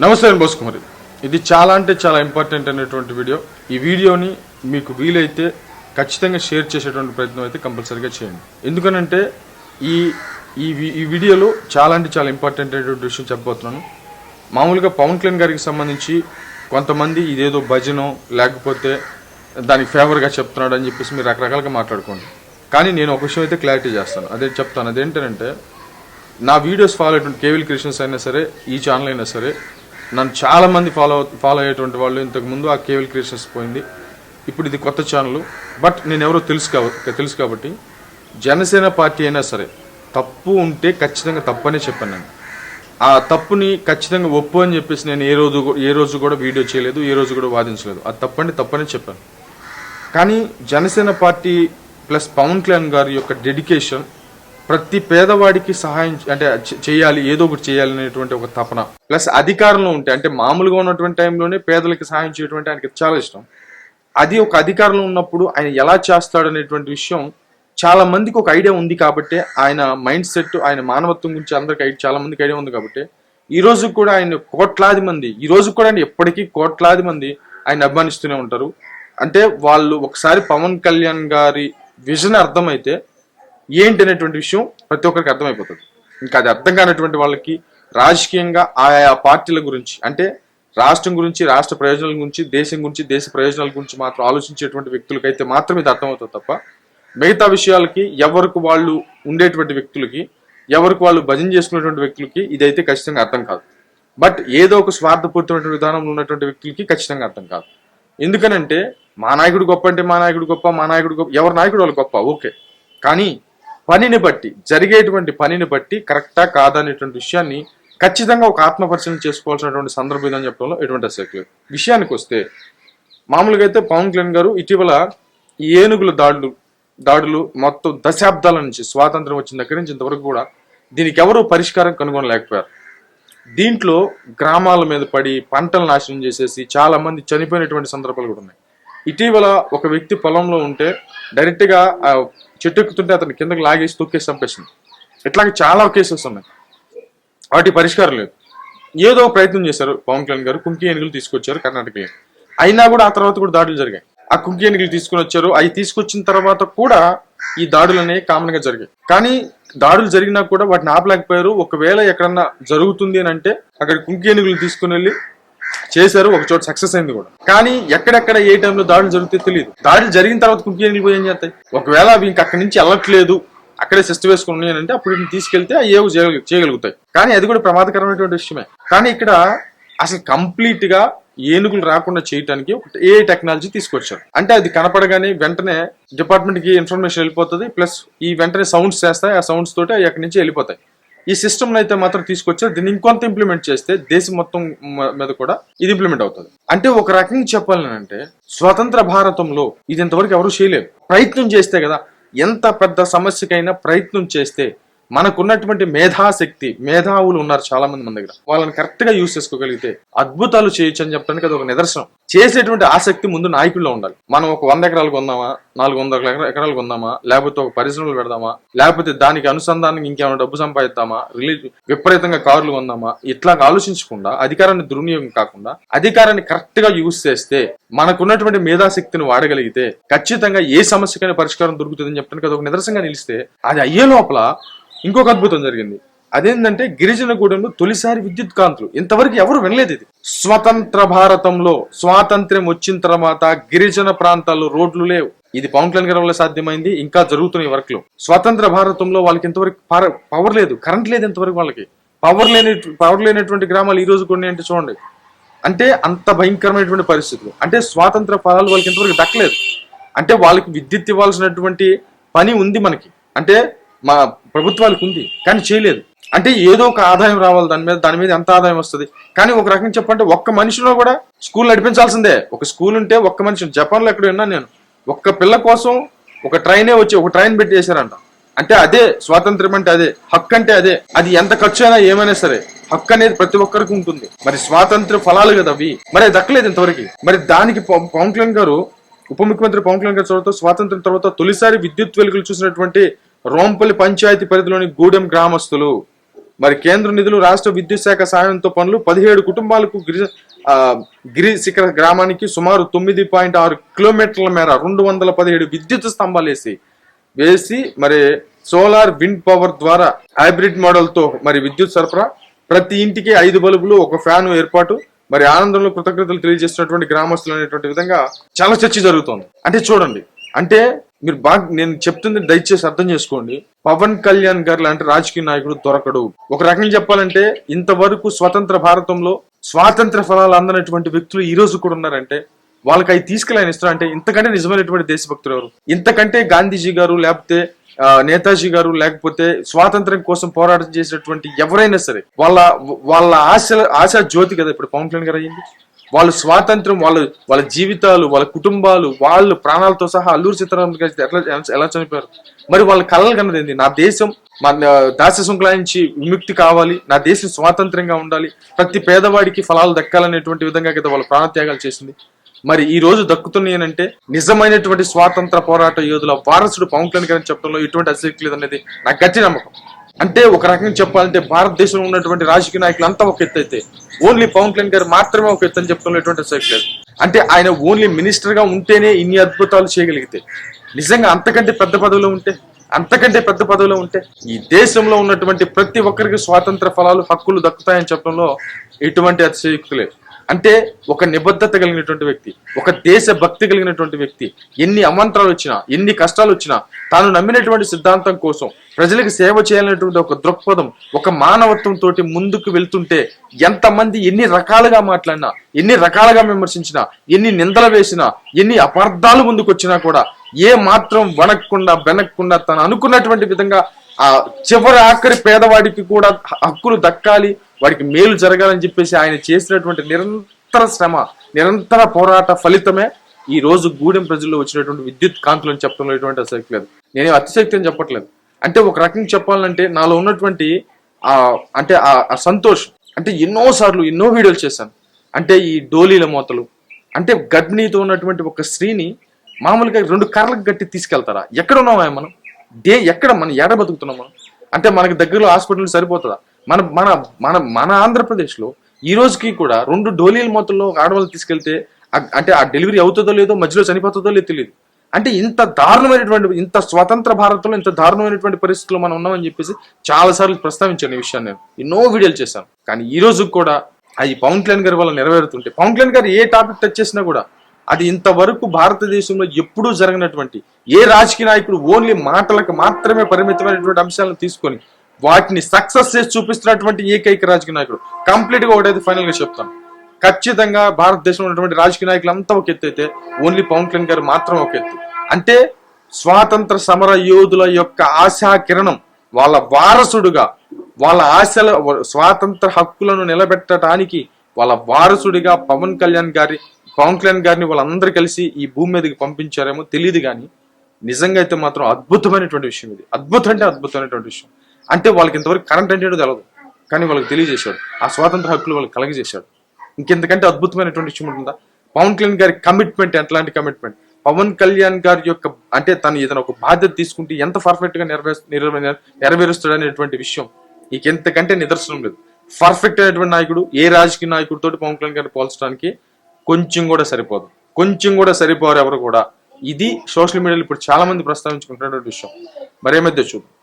నమస్తే నేను బోస్ కుమారి. ఇది చాలా అంటే చాలా ఇంపార్టెంట్ అనేటువంటి వీడియో. ఈ వీడియోని మీకు వీలైతే ఖచ్చితంగా షేర్ చేసేటువంటి ప్రయత్నం అయితే కంపల్సరీగా చేయండి. ఎందుకనంటే ఈ ఈ ఈ వీడియోలో చాలా అంటే చాలా ఇంపార్టెంట్ అయినటువంటి విషయం చెప్పబోతున్నాను. మామూలుగా పవన్ కళ్యాణ్ గారికి సంబంధించి కొంతమంది ఇదేదో భజన లేకపోతే దానికి ఫేవర్గా చెప్తున్నాడు అని చెప్పేసి మీరు రకరకాలుగా మాట్లాడుకోండి. కానీ నేను ఒక విషయం అయితే క్లారిటీ చేస్తాను. అదే చెప్తాను. అదేంటంటే నా వీడియోస్ ఫాలో అయినటువంటి కేవీల్ క్రియేషన్స్ అయినా సరే ఈ ఛానల్ అయినా సరే నన్ను చాలా మంది ఫాలో ఫాలో అయ్యేటువంటి వాళ్ళు ఇంతకు ముందు ఆ కేవల్ క్రియేషన్స్ పోయింది. ఇప్పుడు ఇది కొత్త ఛానల్ బట్ నేను ఎవరో తెలుసు కాబట్టి తెలుసు కాబట్టి జనసేన పార్టీ అయినా సరే తప్పు ఉంటే ఖచ్చితంగా తప్పనే చెప్పాను నేను. ఆ తప్పుని ఖచ్చితంగా ఒప్పు అని చెప్పేసి నేను ఏ రోజు ఏ రోజు కూడా వీడియో చేయలేదు ఏ రోజు కూడా వాదించలేదు. అది తప్పని తప్పనే చెప్పాను. కానీ జనసేన పార్టీ ప్లస్ పవన్ కళ్యాణ్ గారి యొక్క డెడికేషన్ ప్రతి పేదవాడికి సహాయం అంటే చేయాలి ఏదో ఒకటి చేయాలి అనేటువంటి ఒక తపన. ప్లస్ అధికారంలో ఉంటే అంటే మామూలుగా ఉన్నటువంటి టైంలోనే పేదలకి సహాయం చేయటువంటి ఆయనకి చాలా ఇష్టం. అది ఒక అధికారంలో ఉన్నప్పుడు ఆయన ఎలా చేస్తాడు అనేటువంటి విషయం చాలా మందికి ఒక ఐడియా ఉంది కాబట్టి ఆయన మైండ్ సెట్ ఆయన మానవత్వం గురించి అందరికి చాలా మందికి ఐడియా ఉంది కాబట్టి ఈ రోజు కూడా ఆయన కోట్లాది మంది ఈ రోజు కూడా ఆయన ఎప్పటికీ కోట్లాది మంది ఆయన అభిమానిస్తూనే ఉంటారు. అంటే వాళ్ళు ఒకసారి పవన్ కళ్యాణ్ గారి విజన్ అర్థమైతే ఏంటి అనేటువంటి విషయం ప్రతి ఒక్కరికి అర్థమైపోతుంది. ఇంకా అది అర్థం కానటువంటి వాళ్ళకి రాజకీయంగా ఆయా పార్టీల గురించి అంటే రాష్ట్రం గురించి రాష్ట్ర ప్రయోజనాల గురించి దేశం గురించి దేశ ప్రయోజనాల గురించి మాత్రం ఆలోచించేటువంటి వ్యక్తులకైతే మాత్రం ఇది అర్థమవుతుంది తప్ప మిగతా విషయాలకి ఎవరికి వాళ్ళు ఉండేటువంటి వ్యక్తులకి ఎవరికి వాళ్ళు భజన చేసుకునేటువంటి వ్యక్తులకి ఇదైతే ఖచ్చితంగా అర్థం కాదు. బట్ ఏదో ఒక స్వార్థపూరితమైన విధానంలో ఉన్నటువంటి వ్యక్తులకి ఖచ్చితంగా అర్థం కాదు. ఎందుకనంటే మా నాయకుడు గొప్ప అంటే మా నాయకుడు గొప్ప మా నాయకుడు గొప్ప ఎవరి నాయకుడు వాళ్ళు గొప్ప ఓకే. కానీ పనిని బట్టి జరిగేటువంటి పనిని బట్టి కరెక్టా కాదనేటువంటి విషయాన్ని ఖచ్చితంగా ఒక ఆత్మపరిశీలన చేసుకోవాల్సినటువంటి సందర్భం ఇదని చెప్పడంలో ఎటువంటి అసలు విషయానికి వస్తే మామూలుగా అయితే పవన్ కళ్యాణ్ గారు ఇటీవల ఏనుగుల దాడులు దాడులు మొత్తం దశాబ్దాల నుంచి స్వాతంత్రం వచ్చిన దగ్గర నుంచి ఇంతవరకు కూడా దీనికి ఎవరూ పరిష్కారం కనుగొనలేకపోయారు. దీంట్లో గ్రామాల మీద పడి పంటలు నాశనం చేసేసి చాలా మంది చనిపోయినటువంటి సందర్భాలు కూడా ఉన్నాయి. ఇటీవల ఒక వ్యక్తి పొలంలో ఉంటే డైరెక్ట్గా చెట్టు ఎక్కుతుంటే అతను కిందకి లాగేసి తొక్కేసి చంపేసింది. ఇట్లాగే చాలా కేసెస్ ఉన్నాయి. వాటి పరిష్కారం లేదు. ఏదో ప్రయత్నం చేశారు పవన్ కళ్యాణ్ గారు కుంకి ఏనుగులు తీసుకొచ్చారు కర్ణాటకలో. అయినా కూడా ఆ తర్వాత కూడా దాడులు జరిగాయి. ఆ కుంకి ఏనుగులు తీసుకుని వచ్చారు. అవి తీసుకొచ్చిన తర్వాత కూడా ఈ దాడులు అనేవి కామన్గా జరిగాయి. కానీ దాడులు జరిగినా కూడా వాటిని ఆపలేకపోయారు. ఒకవేళ ఎక్కడన్నా జరుగుతుంది అని అంటే అక్కడ కుంకి ఏనుగులు తీసుకుని వెళ్ళి చేశారు ఒక చోట సక్సెస్ అయింది కూడా. కానీ ఎక్కడెక్కడ ఏ టైంలో దాడులు జరుగుతాయో తెలియదు దాడులు జరిగిన తర్వాత కుంకి ఏనుగులు పోయి ఏం చేస్తాయి? ఒకవేళ అవి ఇంక అక్కడి నుంచి వెళ్ళట్లేదు అక్కడే సిస్టమ్ వేసుకుని అప్పుడు తీసుకెళ్తే అవి ఏవో చేయగలుగుతాయి. కానీ అది కూడా ప్రమాదకరమైనటువంటి విషయమే. కానీ ఇక్కడ అసలు కంప్లీట్గా ఏనుగులు రాకుండా చేయడానికి ఏ టెక్నాలజీ తీసుకొచ్చారు? అంటే అది కనపడగానే వెంటనే డిపార్ట్మెంట్కి ఇన్ఫర్మేషన్ వెళ్ళిపోతుంది ప్లస్ ఈ వెంటనే సౌండ్స్ చేస్తాయి ఆ సౌండ్స్ తోటి అక్కడి నుంచి వెళ్ళిపోతాయి. ఈ సిస్టమ్ అయితే మాత్రం తీసుకొచ్చారు. దీన్ని ఇంకొంత ఇంప్లిమెంట్ చేస్తే దేశం మొత్తం మీద కూడా ఇది ఇంప్లిమెంట్ అవుతుంది. అంటే ఒక రకంగా చెప్పాలని అంటే స్వతంత్ర భారతంలో ఇది ఇంతవరకు ఎవరు చేయలేరు ప్రయత్నం చేస్తే కదా ఎంత పెద్ద సమస్యకైనా ప్రయత్నం చేస్తే మనకున్నటువంటి మేధాశక్తి మేధావులు ఉన్నారు చాలా మంది మన దగ్గర. వాళ్ళని కరెక్ట్గా యూజ్ చేసుకోగలిగితే అద్భుతాలు చేయొచ్చు అని చెప్పడానికి అది ఒక నిదర్శనం. చేసేటువంటి ఆసక్తి ముందు నాయకుల్లో ఉండాలి. మనం ఒక వంద ఎకరాలు కొందామా? నాలుగు వందల ఎకరాలు కొందామా? లేకపోతే ఒక పరిశ్రమలు పెడదామా? లేకపోతే దానికి అనుసంధానం ఇంకేమైనా డబ్బు సంపాదిద్దామా? రిలీజ్ విపరీతంగా కార్లు కొందామా? ఇట్లా ఆలోచించకుండా అధికారాన్ని దుర్వినియోగం కాకుండా అధికారాన్ని కరెక్ట్గా యూజ్ చేస్తే మనకున్నటువంటి మేధాశక్తిని వాడగలిగితే ఖచ్చితంగా ఏ సమస్యకైనా పరిష్కారం దొరుకుతుందని చెప్పడానికి అది ఒక నిదర్శనంగా నిలిస్తే అది అయ్యే లోపల ఇంకొక అద్భుతం జరిగింది. అదేంటంటే గిరిజన గూడెంలో తొలిసారి విద్యుత్ కాంతులు. ఇంతవరకు ఎవరు వినలేదు ఇది. స్వతంత్ర భారతంలో స్వాతంత్ర్యం వచ్చిన తర్వాత గిరిజన ప్రాంతాల్లో రోడ్లు లేవు. ఇది పవన్ కళ్యాణ్ గారి వల్ల సాధ్యమైంది ఇంకా జరుగుతున్నాయి వర్క్లో స్వతంత్ర భారతంలో వాళ్ళకి ఇంతవరకు పవర్ లేదు కరెంట్ లేదు ఇంతవరకు వాళ్ళకి. పవర్ లేని పవర్ లేనటువంటి గ్రామాలు ఈ రోజు కొన్ని అంటే చూడండి. అంటే అంత భయంకరమైనటువంటి పరిస్థితులు. అంటే స్వాతంత్ర ఫలాలు వాళ్ళకి ఇంతవరకు దక్కలేదు. అంటే వాళ్ళకి విద్యుత్ ఇవ్వాల్సినటువంటి పని ఉంది మనకి. అంటే మా ప్రభుత్వాలకు ఉంది కానీ చేయలేదు. అంటే ఏదో ఒక ఆదాయం రావాలి దాని మీద దాని మీద ఎంత ఆదాయం వస్తుంది. కానీ ఒక రకంగా చెప్పంటే ఒక్క మనిషిలో కూడా స్కూల్ నడిపించాల్సిందే. ఒక స్కూల్ ఉంటే ఒక్క మనిషి జపాన్లో ఎక్కడ విన్నాను నేను. ఒక్క పిల్ల కోసం ఒక ట్రైనే వచ్చి ఒక ట్రైన్ పెట్టి చేశారంట. అంటే అదే స్వాతంత్ర్యం అంటే అదే హక్కు అంటే అదే. అది ఎంత ఖర్చు అయినా ఏమైనా సరే హక్కు అనేది ప్రతి ఒక్కరికి ఉంటుంది. మరి స్వాతంత్ర ఫలాలు కదా అవి. మరి దక్కలేదు ఇంతవరకు. మరి దానికి పవన్ కళ్యాణ్ గారు ఉప ముఖ్యమంత్రి పవన్ కళ్యాణ్ గారి తర్వాత స్వాతంత్రం తర్వాత తొలిసారి విద్యుత్ వెలుగులు చూసినటువంటి రోంపల్లి పంచాయతీ పరిధిలోని గూడెం గ్రామస్తులు మరి కేంద్ర నిధులు రాష్ట్ర విద్యుత్ శాఖ సాయంతో పనులు పదిహేడు కుటుంబాలకు గిరి గిరి శిఖర గ్రామానికి సుమారు తొమ్మిది పాయింట్ ఆరు కిలోమీటర్ల మేర రెండు వందల పదిహేడు విద్యుత్ స్తంభాలు వేసి వేసి మరి సోలార్ విండ్ పవర్ ద్వారా హైబ్రిడ్ మోడల్తో మరి విద్యుత్ సరఫరా ప్రతి ఇంటికి ఐదు బల్బులు ఒక ఫ్యాను ఏర్పాటు మరి ఆనందంలో కృతజ్ఞతలు తెలియజేస్తున్నటువంటి గ్రామస్తులు అనేటువంటి విధంగా చాలా చర్చ జరుగుతోంది. అంటే చూడండి అంటే మీరు బాగా నేను చెప్తుంది దయచేసి అర్థం చేసుకోండి. పవన్ కళ్యాణ్ గారు లాంటి రాజకీయ నాయకుడు దొరకడు. ఒక రకంగా చెప్పాలంటే ఇంతవరకు స్వతంత్ర భారతంలో స్వాతంత్ర ఫలాలు అందనటువంటి వ్యక్తులు ఈ రోజు కూడా ఉన్నారంటే వాళ్ళకి అవి తీసుకెళ్ళని ఇస్తారు? అంటే ఇంతకంటే నిజమైనటువంటి దేశభక్తులు ఎవరు? ఇంతకంటే గాంధీజీ గారు లేకపోతే నేతాజీ గారు లేకపోతే స్వాతంత్రం కోసం పోరాటం చేసినటువంటి ఎవరైనా సరే వాళ్ళ వాళ్ళ ఆశ ఆశ జ్యోతి కదా ఇప్పుడు పవన్ కళ్యాణ్ గారు అయ్యింది? వాళ్ళు స్వాతంత్రం వాళ్ళ వాళ్ళ జీవితాలు వాళ్ళ కుటుంబాలు వాళ్ళు ప్రాణాలతో సహా అల్లూరు సీతారామన్ ఎట్లా ఎలా చనిపోయారు? మరి వాళ్ళ కళలు కన్నది ఏంది? నా దేశం మన దాస శృంఖలాయించి విముక్తి కావాలి నా దేశం స్వాతంత్రంగా ఉండాలి ప్రతి పేదవాడికి ఫలాలు దక్కాలనేటువంటి విధంగా కదా వాళ్ళ ప్రాణత్యాగాలు చేసింది. మరి ఈ రోజు దక్కుతున్నాయనంటే నిజమైనటువంటి స్వాతంత్ర పోరాట యోధుల వారసుడు పవన్ కళ్యాణ్ గారిని చెప్పడంలో ఎటువంటి అసక్తి లేదనేది నాకు గట్టి నమ్మకం. అంటే ఒక రకంగా చెప్పాలంటే భారతదేశంలో ఉన్నటువంటి రాజకీయ నాయకులు అంతా ఒక ఎత్తు అయితే. ఓన్లీ పవన్ కళ్యాణ్ గారు మాత్రమే ఒక ఎత్తు అని చెప్పడంలో ఎటువంటి లేదు. అంటే ఆయన ఓన్లీ మినిస్టర్గా ఉంటేనే ఇన్ని అద్భుతాలు చేయగలిగితే. నిజంగా అంతకంటే పెద్ద పదవిలో ఉంటే అంతకంటే పెద్ద పదవిలో ఉంటే ఈ దేశంలో ఉన్నటువంటి ప్రతి ఒక్కరికి స్వాతంత్ర ఫలాలు హక్కులు దక్కుతాయని చెప్పడంలో ఎటువంటి అతిశయోక్తి లేదు. అంటే ఒక నిబద్ధత కలిగినటువంటి వ్యక్తి ఒక దేశ భక్తి కలిగినటువంటి వ్యక్తి ఎన్ని అమంత్రాలు వచ్చినా ఎన్ని కష్టాలు వచ్చినా తాను నమ్మినటువంటి సిద్ధాంతం కోసం ప్రజలకు సేవ చేయాలనేటువంటి ఒక దృక్పథం ఒక మానవత్వం తోటి ముందుకు వెళ్తుంటే ఎంతమంది ఎన్ని రకాలుగా మాట్లాడినా ఎన్ని రకాలుగా విమర్శించినా ఎన్ని నిందలు వేసినా ఎన్ని అపార్థాలు ముందుకు వచ్చినా కూడా ఏ మాత్రం వణక్కుండా బెనక్కుండా తను అనుకున్నటువంటి విధంగా ఆ చివరి ఆఖరి పేదవాడికి కూడా హక్కులు దక్కాలి వాడికి మేలు జరగాలని చెప్పేసి ఆయన చేసినటువంటి నిరంతర శ్రమ నిరంతర పోరాట ఫలితమే ఈ రోజు గూడెం ప్రజల్లో వచ్చినటువంటి విద్యుత్ కాంతులు అని చెప్పడంలో ఎటువంటి అసక్తి లేదు. నేను అతిశక్తి అని చెప్పట్లేదు. అంటే ఒక రకంగా చెప్పాలంటే నాలో ఉన్నటువంటి అంటే ఆ సంతోషం. అంటే ఎన్నో సార్లు ఎన్నో వీడియోలు చేశాను. అంటే ఈ డోలీల మోతలు. అంటే గర్భిణీతో ఉన్నటువంటి ఒక స్త్రీని మామూలుగా రెండు కర్రలకు గట్టి తీసుకెళ్తారా? ఎక్కడ ఉన్నామా మనం? డే ఎక్కడ మనం? ఎడ బతుకుతున్నాం మనం? అంటే మనకి దగ్గరలో హాస్పిటల్ సరిపోతుందా? మన మన మన మన ఆంధ్రప్రదేశ్లో ఈ రోజుకి కూడా రెండు డోలీల మూతల్లో ఆడవాళ్ళు తీసుకెళ్తే ఆ- అంటే ఆ డెలివరీ అవుతుందో లేదో మధ్యలో చనిపోతుందో లేదో తెలియదు. అంటే ఇంత దారుణమైనటువంటి ఇంత స్వతంత్ర భారత్లో ఇంత దారుణమైనటువంటి పరిస్థితుల్లో మనం ఉన్నామని చెప్పేసి చాలా సార్లు ప్రస్తావించాను ఈ విషయాన్ని నేను. ఎన్నో వీడియోలు చేశాను. కానీ ఈ రోజు కూడా అది పవన్ కళ్యాణ్ గారి వల్ల నెరవేరుతుంటే పవన్ కళ్యాణ్ గారు ఏ టాపిక్ టచ్ చేసినా కూడా అది ఇంతవరకు భారతదేశంలో ఎప్పుడూ జరగనటువంటి ఏ రాజకీయ నాయకుడు ఓన్లీ మాటలకు మాత్రమే పరిమితమైనటువంటి అంశాలను తీసుకొని వాటిని సక్సెస్ చేసి చూపిస్తున్నటువంటి ఏకైక రాజకీయ నాయకుడు. కంప్లీట్గా ఒకటైతే ఫైనల్గా చెప్తాను. ఖచ్చితంగా భారతదేశంలో ఉన్నటువంటి రాజకీయ నాయకులు అంతా ఒక ఎత్తు అయితే ఓన్లీ పవన్ కళ్యాణ్ గారు మాత్రం ఒక ఎత్తు. అంటే స్వాతంత్ర సమర యోధుల యొక్క ఆశా కిరణం వాళ్ళ వారసుడుగా వాళ్ళ ఆశల స్వాతంత్ర హక్కులను నిలబెట్టడానికి వాళ్ళ వారసుడిగా పవన్ కళ్యాణ్ గారి పవన్ కళ్యాణ్ గారిని వాళ్ళందరూ కలిసి ఈ భూమి మీదకి పంపించారేమో తెలియదు కానీ నిజంగా అయితే మాత్రం అద్భుతమైనటువంటి విషయం ఇది. అద్భుతం అంటే అద్భుతమైనటువంటి విషయం. అంటే వాళ్ళకి ఇంతవరకు కరెంట్ అంటే తెలియదు కానీ వాళ్ళకి తెలియజేశాడు. ఆ స్వాతంత్ర హక్కులు వాళ్ళకి కలగజేశాడు. ఇంకెంతకంటే అద్భుతమైనటువంటి విషయం ఉంటుందా? పవన్ కళ్యాణ్ గారి కమిట్మెంట్ ఎట్లాంటి కమిట్మెంట్ పవన్ కళ్యాణ్ గారి యొక్క అంటే తను ఏదైనా ఒక బాధ్యత తీసుకుంటే ఎంత పర్ఫెక్ట్గా నెరవేర్ నెరవే- నెరవేరుస్తాడు అనేటువంటి విషయం నీకు ఎంతకంటే నిదర్శనం లేదు. పర్ఫెక్ట్ అయినటువంటి నాయకుడు ఏ రాజకీయ నాయకుడితో పవన్ కళ్యాణ్ గారిని పోల్చడానికి కొంచెం కూడా సరిపోదు. కొంచెం కూడా సరిపోరు ఎవరు కూడా. ఇది సోషల్ మీడియాలో ఇప్పుడు చాలా మంది ప్రస్తావించుకుంటున్నటువంటి విషయం. మరే మధ్య చూద్దాం.